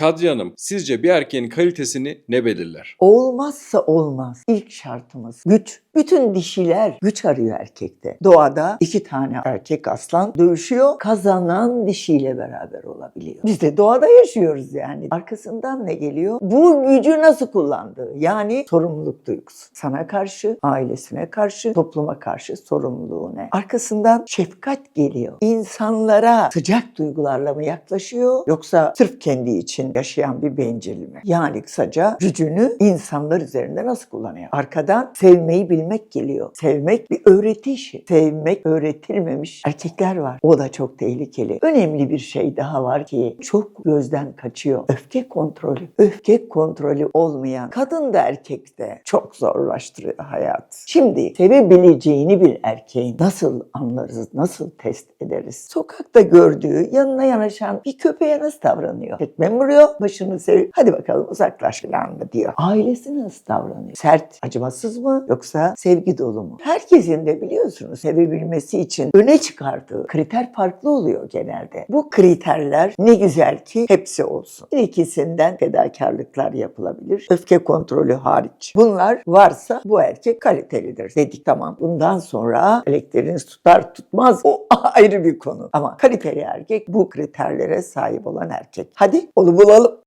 Kadriye Hanım, sizce bir erkeğin kalitesini ne belirler? Olmazsa olmaz. İlk şartımız güç. Bütün dişiler güç arıyor erkekte. Doğada iki tane erkek aslan dövüşüyor. Kazanan dişiyle beraber olabiliyor. Biz de doğada yaşıyoruz yani. Arkasından ne geliyor? Bu gücü nasıl kullandığı. Yani sorumluluk duygusu. Sana karşı, ailesine karşı, topluma karşı sorumluluğu ne? Arkasından şefkat geliyor. İnsanlara sıcak duygularla mı yaklaşıyor yoksa sırf kendi için yaşayan bir bencil mi? Yani kısaca gücünü insanlar üzerinde nasıl kullanıyor? Arkadan sevmeyi bilmek geliyor. Sevmek bir öğreti işi. Sevmek öğretilmemiş erkekler var. O da çok tehlikeli. Önemli bir şey daha var ki çok gözden kaçıyor. Öfke kontrolü. Öfke kontrolü olmayan kadın da erkek de çok zorlaştırıyor hayat. Şimdi sevebileceğini bir erkeğin nasıl anlarız, nasıl test ederiz? Sokakta gördüğü, yanına yanaşan bir köpeğe nasıl davranıyor? Tekme mi vuruyor, başını sev, hadi bakalım uzaklaş falan mı diyor. Ailesi nasıl davranıyor? Sert, acımasız mı yoksa sevgi dolu mu? Herkesin de biliyorsunuz sevebilmesi için öne çıkardığı kriter farklı oluyor genelde. Bu kriterler ne güzel ki hepsi olsun. Bir ikisinden fedakarlıklar yapılabilir. Öfke kontrolü hariç. Bunlar varsa bu erkek kalitelidir dedik tamam. Bundan sonra elektriğiniz tutar tutmaz o ayrı bir konu. Ama kaliteli erkek bu kriterlere sahip olan erkek. Hadi onu bulalım.